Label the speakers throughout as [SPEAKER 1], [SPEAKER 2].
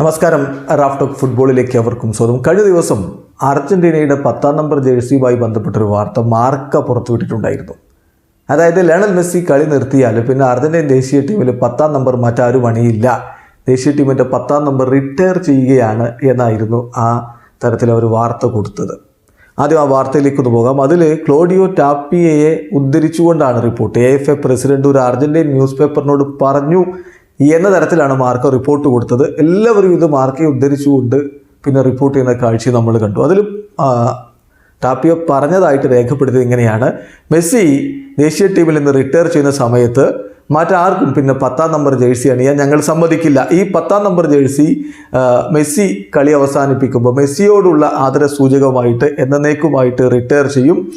[SPEAKER 1] നമസ്കാരം. റാഫ്റ്റോക്ക് ഫുട്ബോളിലേക്ക് അവർക്കും സ്വാഗതം. കഴിഞ്ഞ ദിവസം അർജന്റീനയുടെ പത്താം നമ്പർ ജേഴ്സിയുമായി ബന്ധപ്പെട്ടൊരു വാർത്ത മാർക്ക പുറത്തുവിട്ടിട്ടുണ്ടായിരുന്നു. അതായത് ലയണൽ മെസ്സി കളി നിർത്തിയാൽ പിന്നെ അർജന്റീന ദേശീയ ടീമിൽ പത്താം നമ്പർ മറ്റാരും അണിയില്ല. ദേശീയ ടീമിന്റെ പത്താം നമ്പർ റിട്ടയർ ചെയ്യുകയാണ് എന്നായിരുന്നു ആ തരത്തിൽ അവർ വാർത്ത കൊടുത്തത്. ആദ്യം ആ വാർത്തയിലേക്ക് ഒന്ന് പോകാം. അതിൽ ക്ലോഡിയോ ടാപ്പിയയെ ഉദ്ധരിച്ചുകൊണ്ടാണ് report. A F A president ഒരു അർജന്റീൻ ന്യൂസ് പേപ്പറിനോട് പറഞ്ഞു എന്ന തരത്തിലാണ് മാർക്ക് റിപ്പോർട്ട് കൊടുത്തത്. എല്ലാവരും ഇത് മാർക്കെ ഉദ്ധരിച്ചുകൊണ്ട് പിന്നെ റിപ്പോർട്ട് ചെയ്യുന്ന കാഴ്ച നമ്മൾ കണ്ടു. അതിൽ ടാപ്പിയോ പറഞ്ഞതായിട്ട് രേഖപ്പെടുത്തിയത് ഇങ്ങനെയാണ്. മെസ്സി ദേശീയ ടീമിൽ നിന്ന് റിട്ടയർ ചെയ്യുന്ന സമയത്ത് മറ്റാർക്കും പിന്നെ പത്താം നമ്പർ ജേഴ്സി അണിയാൻ ഞങ്ങൾ സമ്മതിക്കില്ല. ഈ പത്താം നമ്പർ ജേഴ്സി മെസ്സി കളി അവസാനിപ്പിക്കുമ്പോൾ മെസ്സിയോടുള്ള ആദര സൂചകമായിട്ട് എന്നേക്കുമായിട്ട് റിട്ടയർ ചെയ്യും.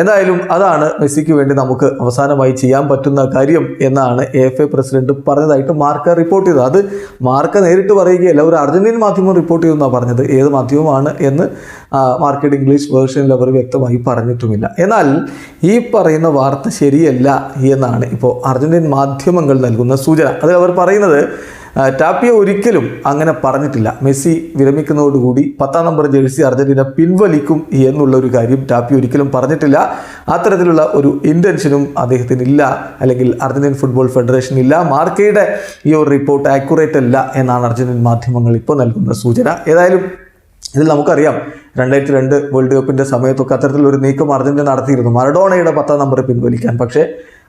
[SPEAKER 1] എന്തായാലും അതാണ് മെസ്സിക്ക് വേണ്ടി നമുക്ക് അവസാനമായി ചെയ്യാൻ പറ്റുന്ന കാര്യം എന്നാണ് എഫ് എ പ്രസിഡന്റ് പറഞ്ഞതായിട്ട് മാർക്ക റിപ്പോർട്ട് ചെയ്തത്. അത് മാർക്ക നേരിട്ട് പറയുകയല്ല ഒരു അർജന്റീൻ മാധ്യമം റിപ്പോർട്ട് ചെയ്തെന്നാണ് പറഞ്ഞത്. ഏത് മാധ്യമമാണ് എന്ന് മാർക്കറ്റ് ഇംഗ്ലീഷ് വേർഷനിൽ അവർ വ്യക്തമായി പറഞ്ഞിട്ടുമില്ല. എന്നാൽ ഈ പറയുന്ന വാർത്ത ശരിയല്ല എന്നാണ് ഇപ്പോൾ അർജന്റീൻ മാധ്യമങ്ങൾ നൽകുന്ന സൂചന. അത് അവർ പറയുന്നത് ടാപ്പിയോ ഒരിക്കലും അങ്ങനെ പറഞ്ഞിട്ടില്ല. മെസ്സി വിരമിക്കുന്നതോടുകൂടി പത്താം നമ്പർ ജേഴ്സി അർജന്റീന പിൻവലിക്കും എന്നുള്ള ഒരു കാര്യം ടാപ്പി ഒരിക്കലും പറഞ്ഞിട്ടില്ല. അത്തരത്തിലുള്ള ഒരു ഇന്റൻഷനും അദ്ദേഹത്തിന് ഇല്ല അല്ലെങ്കിൽ അർജന്റീൻ ഫുട്ബോൾ ഫെഡറേഷൻ ഇല്ല. മാർക്കയുടെ ഈ ഒരു റിപ്പോർട്ട് ആക്യുറേറ്റ് അല്ല എന്നാണ് അർജന്റീൻ മാധ്യമങ്ങൾ ഇപ്പോൾ നൽകുന്ന സൂചന. ഏതായാലും ഇതിൽ നമുക്കറിയാം രണ്ടായിരത്തി രണ്ട് വേൾഡ് കപ്പിന്റെ സമയത്തൊക്കെ അത്തരത്തിലൊരു നീക്കം അർജന്റീന നടത്തിയിരുന്നു. മറഡോണയുടെ പത്താം നമ്പർ പിൻവലിക്കാൻ. പക്ഷേ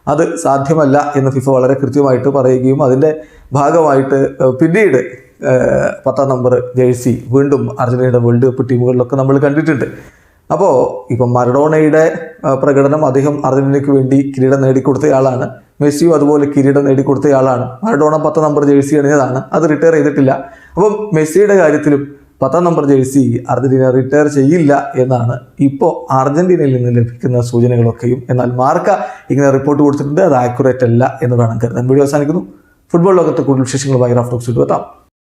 [SPEAKER 1] അത് സാധ്യമല്ല എന്ന് ഫിഫ വളരെ കൃത്യമായിട്ട് പറയുകയും അതിന്റെ ഭാഗമായിട്ട് പിന്നീട് പത്താം നമ്പർ ജേഴ്സി വീണ്ടും അർജന്റീനയുടെ വേൾഡ് കപ്പ് ടീമുകളിലൊക്കെ നമ്മൾ കണ്ടിട്ടുണ്ട്. അപ്പോൾ ഇപ്പം മറഡോണയുടെ പ്രകടനം അദ്ദേഹം അർജന്റീനയ്ക്ക് വേണ്ടി കിരീടം നേടിക്കൊടുത്തയാളാണ് മെസ്സിയും അതുപോലെ കിരീടം നേടിക്കൊടുത്തയാളാണ് മറഡോണ പത്താം നമ്പർ ജേഴ്സി അണിഞ്ഞതാണ്. അത് റിട്ടയർ ചെയ്തിട്ടില്ല. അപ്പം മെസ്സിയുടെ കാര്യത്തിലും പത്താം നമ്പർ ജേഴ്സി അർജന്റീന റിട്ടയർ ചെയ്യില്ല എന്നാണ് ഇപ്പോൾ അർജന്റീനയിൽ നിന്ന് ലഭിക്കുന്ന സൂചനകളൊക്കെയും. എന്നാൽ മാർക്ക ഇങ്ങനെ റിപ്പോർട്ട് കൊടുത്തിട്ടുണ്ട് അത് ആക്യുറേറ്റ് അല്ല എന്ന് വേണം കരുതാൻ. വീഡിയോ അവസാനിക്കുന്നു. ഫുട്ബോൾ ലോകത്തെ കൂടുതൽ വിശേഷങ്ങൾ വിശേഷങ്ങളുമായി റാഫ്റ്റോക്സ് എത്താം.